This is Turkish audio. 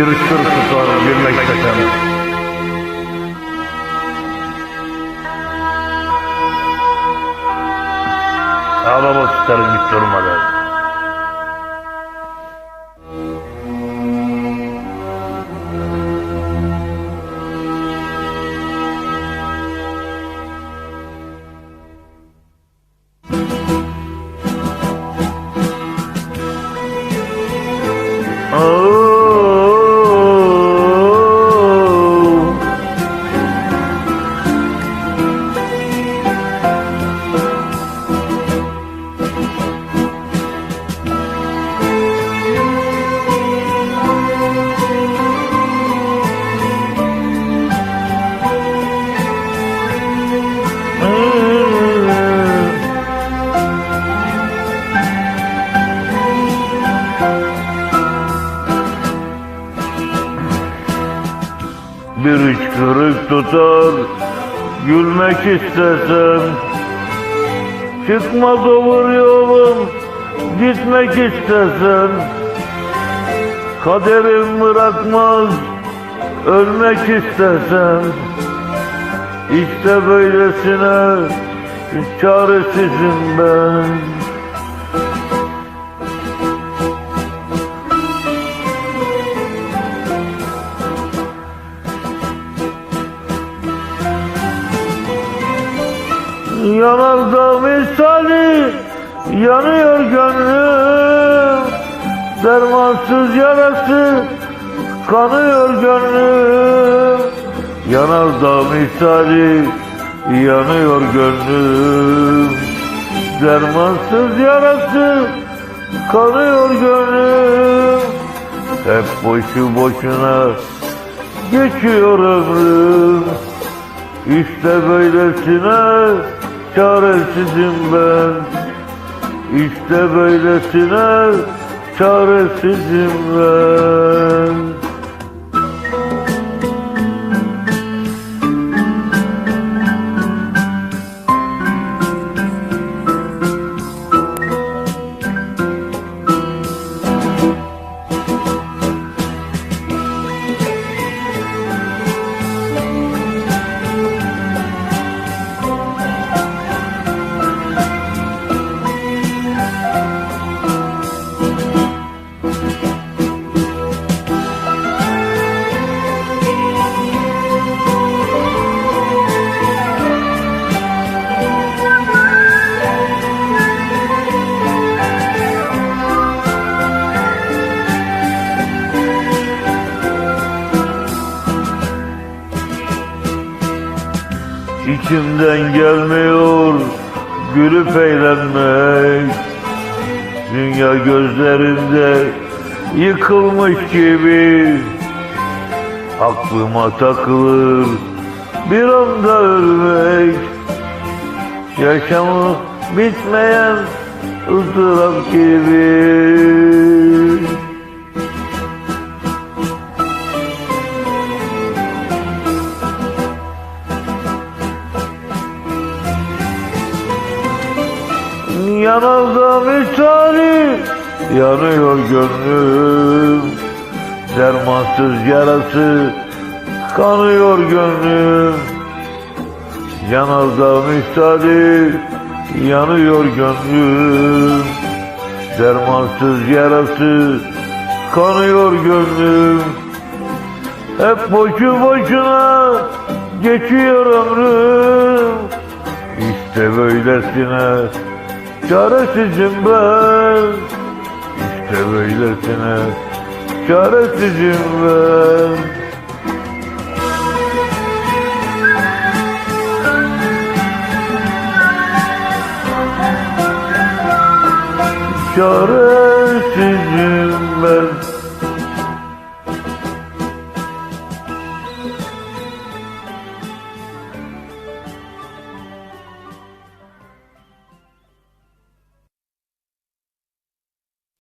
hıçkırık tutar gülmek istesem. Ağlamak isterim hiç durmadan. Bir hıçkırık tutar Gülmek istesem Çıkmaz olur yolum Gitmek istesem Kaderim bırakmaz Ölmek istesem İşte böylesine Çaresizim ben Yanarda misali yanıyor gönlüm. Dermansız yarası kanıyor gönlüm. Yanarda misali yanıyor gönlüm. Dermansız yarası kanıyor gönlüm. Hep boşu boşuna geçiyor ömrüm. İşte böylesine çaresizim ben. İşte böylesine çaresizim ben İçimden gelmiyor gülüp eğlenmek. Dünya gözlerimde yıkılmış gibi. Aklıma takılır bir anda ölmek. Yaşamı bitmeyen ızdırap gibi Yanarda misali yanıyor gönlüm. Dermansız yarası kanıyor gönlüm. Yanarda misali yanıyor gönlüm. Dermansız yarası kanıyor gönlüm. Hep boşu boşuna geçiyor ömrüm. İşte böylesine çaresizim ben İşte böylesine çaresizim ben Çaresizim ben